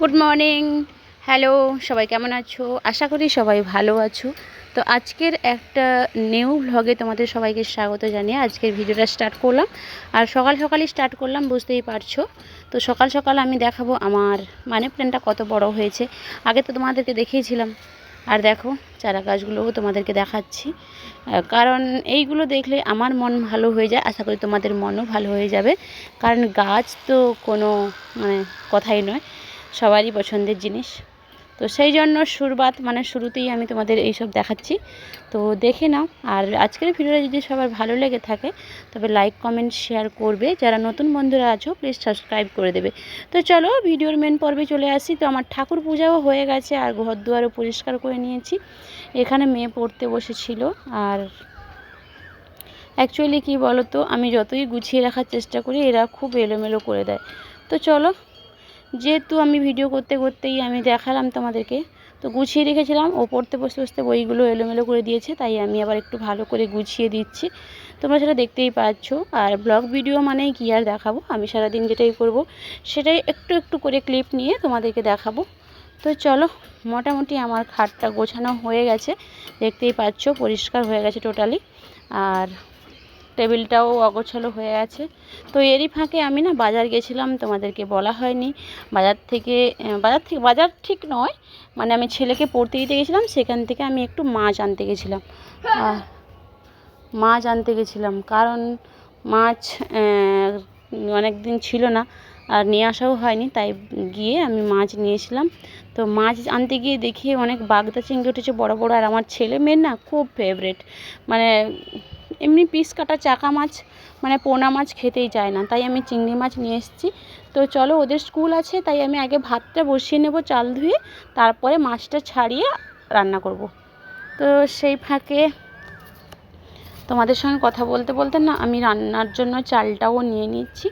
Good morning hello সবাই কেমন আছো? আশা করি সবাই ভালো আছো। তো আজকের একটা নিউ ভ্লগে তোমাদের সবাইকে স্বাগত জানিয়ে আজকের ভিডিওটা স্টার্ট করলাম। আর সকাল সকালই স্টার্ট করলাম, বুঝতেই পারছ। তো সকাল সকাল আমি দেখাবো আমার মানে প্ল্যানটা কত বড় হয়েছে। আগে তো তোমাদেরকে দেখিয়েছিলাম। আর দেখো, চারা গাছগুলোও তোমাদেরকে দেখাচ্ছি। কারণ এইগুলো দেখলে আমার মন ভালো হয়ে যায়। আশা করি তোমাদের মনও ভালো হয়ে যাবে। কারণ গাছ তো কোনো মানে কথাই নয়। সবারই পছন্দের জিনিস। তো সেই জন্য শুরুবাত মানে শুরুতেই আমি তোমাদের এইসব দেখাচ্ছি। তো দেখে নাও। আর আজকের ভিডিওটা যদি সবার ভালো লেগে থাকে, তবে লাইক, কমেন্ট, শেয়ার করবে। যারা নতুন বন্ধুরা আছো প্লিজ সাবস্ক্রাইব করে দেবে। তো চলো, ভিডিওর মেন পর্বে চলে আসি। তো আমার ঠাকুর পূজাও হয়ে গেছে, আর ঘর দুয়ারও পরিষ্কার করে নিয়েছি। এখানে মেয়ে পড়তে বসেছিল। আর অ্যাকচুয়ালি কী বলো তো আমি যতই গুছিয়ে রাখার চেষ্টা করি, এরা খুব এলোমেলো করে দেয়। তো চলো যেহেতু আমি ভিডিও করতে করতেই আমি দেখালাম তোমাদেরকে, তো গুছিয়ে রেখেছিলাম। ও পড়তে বসতে বসতে বইগুলো এলোমেলো করে দিয়েছে, তাই আমি আবার একটু ভালো করে গুছিয়ে দিচ্ছি। তোমরা সেটা দেখতেই পাচ্ছ। আর ব্লগ ভিডিও মানেই কী আর দেখাবো? আমি সারাদিন যেটাই করব, সেটাই একটু একটু করে ক্লিপ নিয়ে তোমাদেরকে দেখাবো। তো চলো, মোটামুটি আমার খাটটা গোছানো হয়ে গেছে। দেখতেই পাচ্ছ, পরিষ্কার হয়ে গেছে টোটালি। আর টেবিলটাও অগোছালো হয়ে আছে। তো এরই ফাঁকে আমি না বাজার গেছিলাম, তোমাদেরকে বলা হয়নি। বাজার থেকে বাজার থেকে, বাজার ঠিক নয় মানে আমি ছেলেকে পড়তে দিতে গেছিলাম, সেখান থেকে আমি একটু মাছ আনতে গেছিলাম। মাছ আনতে গেছিলাম, কারণ মাছ অনেক দিন ছিল না, আর নিয়ে আসাও হয়নি, তাই গিয়ে আমি মাছ নিয়েছিলাম তো মাছ আনতে গিয়ে দেখি অনেক বাগদা চিংড়ি উঠেছে বড় বড়, আর আমার ছেলে মেয়ের না খুব ফেভারেট মানে এমনি পিস কাটা চাকা মাছ মানে পোনা মাছ খেতেই চায় না, তাই আমি চিংড়ি মাছ নিয়ে এসেছি। তো চলো ওদের স্কুল আছে, তাই আমি আগে ভাতটা বসিয়ে নেব চাল ধুয়ে, তারপরে মাছটা ছাড়িয়ে রান্না করব। তো সেই ফাঁকে তোমাদের সঙ্গে কথা বলতে বলতে না আমি রান্নার জন্য চালটাও নিয়ে নিচ্ছি।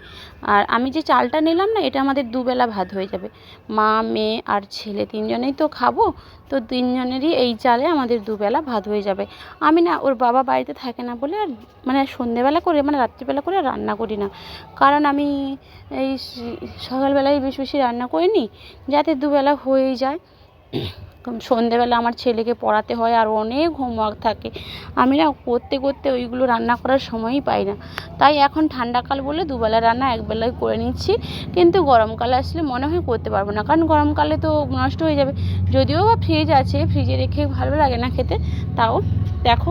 আর আমি যে চালটা নিলাম না, এটা আমাদের দুবেলা ভাত হয়ে যাবে। মা, মেয়ে আর ছেলে তিনজনেই তো খাব, তো তিনজনেরই এই চালে আমাদের দুবেলা ভাত হয়ে যাবে। আমি না ওর বাবা বাড়িতে থাকে না বলে আর মানে সন্ধেবেলা করে মানে রাত্রিবেলা করে রান্না করি না। কারণ আমি এই সকালবেলায় বেশি বেশি রান্না করি নি যাতে দুবেলা হয়েই যায়। সন্ধেবেলা আমার ছেলেকে পড়াতে হয় আর অনেক হোমওয়ার্ক থাকে। আমি না করতে করতে ওইগুলো রান্না করার সময়ই পাই না। তাই এখন ঠান্ডাকাল বলে দুবেলা রান্না একবেলায় করে নিচ্ছি। কিন্তু গরমকালে আসলে মনে হয় করতে পারব না। কারণ গরমকালে তো নষ্ট হয়ে যাবে। যদিও বা ফ্রিজ আছে ফ্রিজে রেখে ভালো লাগে না খেতে। তাও দেখো,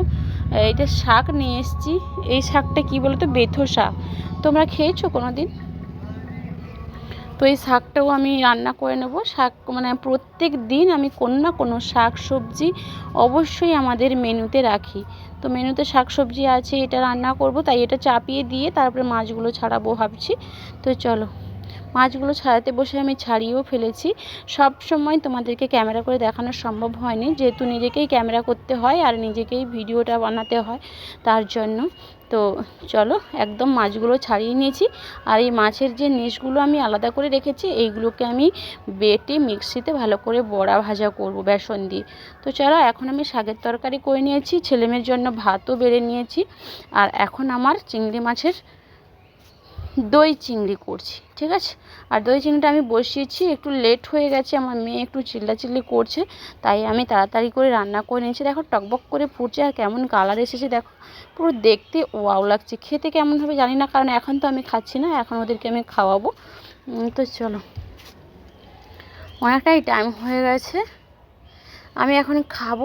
এইটা শাক নিয়ে এসেছি। এই শাকটা কী বলো তো বেথো শাক তোমরা খেয়েছো কোনো দিন তো এই শাকটাও আমি রান্না করে নেব। শাক মানে প্রত্যেক দিন আমি কোনো না কোনো শাক সবজি অবশ্যই আমাদের মেনুতে রাখি। তো মেনুতে শাক সবজি আছে, এটা রান্না করব, তাই এটা চাপিয়ে দিয়ে তারপরে মাছগুলো ছাড়াবো ভাবছি। তো চলো। মাছগুলো ছাড়াতে বসে আমি ছাড়িয়েও ফেলেছি। সব সময় তোমাদেরকে ক্যামেরা করে দেখানো সম্ভব হয়নি। যেহেতু নিজেকেই ক্যামেরা করতে হয় আর নিজেকেই ভিডিওটা বানাতে হয় তার জন্য। তো চলো একদম মাছগুলো ছাড়িয়ে নিয়েছি। আর এই মাছের যে নেশগুলো আমি আলাদা করে রেখেছি, এইগুলোকে আমি বেটে মিক্সিতে ভালো করে বড়া ভাজা করব বেসন দিয়ে। তো চলো এখন আমি শাকের তরকারি করে নিয়েছি। ছেলেমেয়ের জন্য ভাতও বেড়ে নিয়েছি। আর এখন আমার চিংড়ি মাছের দই চিংড়ি করছি, ঠিক আছে? আর দই চিংড়িটা আমি বসিয়েছি, একটু লেট হয়ে গেছে, আমার মেয়ে একটু চিল্লাচিল্লি করছে, তাই আমি তাড়াতাড়ি করে রান্না করে নিয়েছি। দেখো, টকবক করে ফুটছে আর কেমন কালার এসেছে, দেখো। পুরো দেখতে ওয়াও লাগছে, খেতে কেমন হবে জানি না, কারণ এখন তো আমি খাচ্ছি না, এখন ওদেরকে আমি খাওয়াবো। তো চলো। অনেকটাই টাইম হয়ে গেছে, আমি এখন খাব।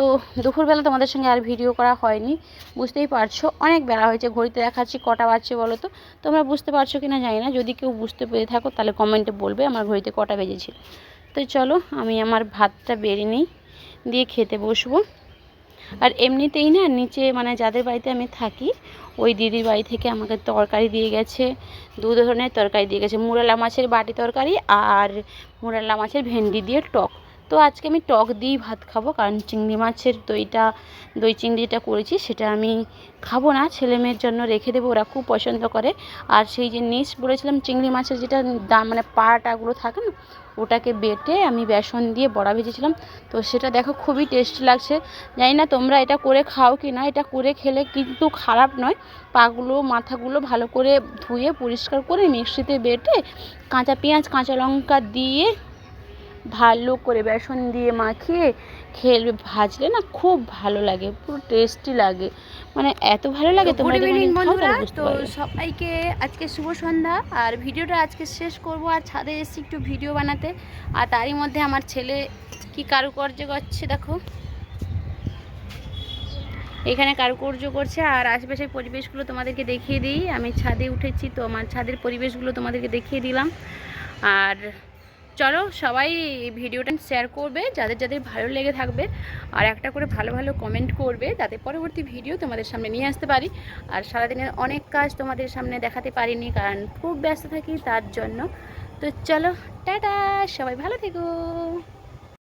তো দুপুরবেলা তোমাদের সঙ্গে আর ভিডিও করা হয়নি। বুঝতেই পারছ, অনেক বেলা হয়েছে, ঘড়িতে দেখাচ্ছি, কটা বাজছে বলো তো? তোমরা বুঝতে পারছ কি না জানি না, যদি কেউ বুঝতে পেরে থাকো তাহলে কমেন্টে বলবে আমার ঘড়িতে কটা বেজেছিল। তো চলো, আমি আমার ভাতটা বেড়ে নিই, দিয়ে খেতে বসবো। আর এমনিতেই না, নিচে মানে যাদের বাড়িতে আমি থাকি, ওই দিদির বাড়ি থেকে আমাকে তরকারি দিয়ে গেছে, দু ধরনের তরকারি দিয়ে গেছে। মুরালা মাছের বাটি তরকারি আর মুরালা মাছের ভেন্ডি দিয়ে টক তো আজকে আমি টক দিয়েই ভাত খাব, কারণ চিংড়ি মাছের দইটা, দই চিংড়িটা করেছি সেটা আমি খাব না। ছেলে মেয়ের জন্য রেখে দেবো, ওরা খুব পছন্দ করে। আর সেই যে নিচ বলেছিলাম, চিংড়ি মাছের যেটা দাম মানে পাটাগুলো থাকে না, ওটাকে বেটে আমি বেসন দিয়ে বড়া ভেজেছিলাম। তো সেটা দেখো খুবই টেস্টি লাগছে। জানি না তোমরা এটা করে খাও কি না, এটা করে খেলে কিন্তু খারাপ নয়। পাগুলো, মাথাগুলো ভালো করে ধুয়ে পরিষ্কার করে মিক্সিতে বেটে কাঁচা পেঁয়াজ, কাঁচা লঙ্কা দিয়ে ভালো করে বেসন দিয়ে মাখিয়ে খেলে ভাজলে না খুব ভালো লাগে পুরো টেস্টি লাগে। মানে এত ভালো লাগে তোমরা যখন বন্ধুরা তো সবাইকে আজকে শুভ সন্ধ্যা আর ভিডিওটা আজকে শেষ করব আর ছাদে এসেছি একটু ভিডিও বানাতে। আর তারই মধ্যে আমার ছেলে কি কারুকার্য করছে দেখো। এখানে কারুকার্য করছে আর আশেপাশের পরিবেশগুলো তোমাদেরকে দেখিয়ে দিই। আমি ছাদে উঠেছি তো আমার ছাদের পরিবেশগুলো তোমাদেরকে দেখিয়ে দিলাম। আর চলো সবাই ভিডিওটা শেয়ার করবে, যাদের যাদের ভালো লেগে থাকবে, আর একটা করে ভালো ভালো কমেন্ট করবে, যাতে পরবর্তী ভিডিও তোমাদের সামনে নিয়ে আসতে পারি। আর সারাদিনের অনেক কাজ তোমাদের সামনে দেখাতে পারিনি, কারণ খুব ব্যস্ত থাকি তার জন্য। তো চলো, টাটা! সবাই ভালো থেকো!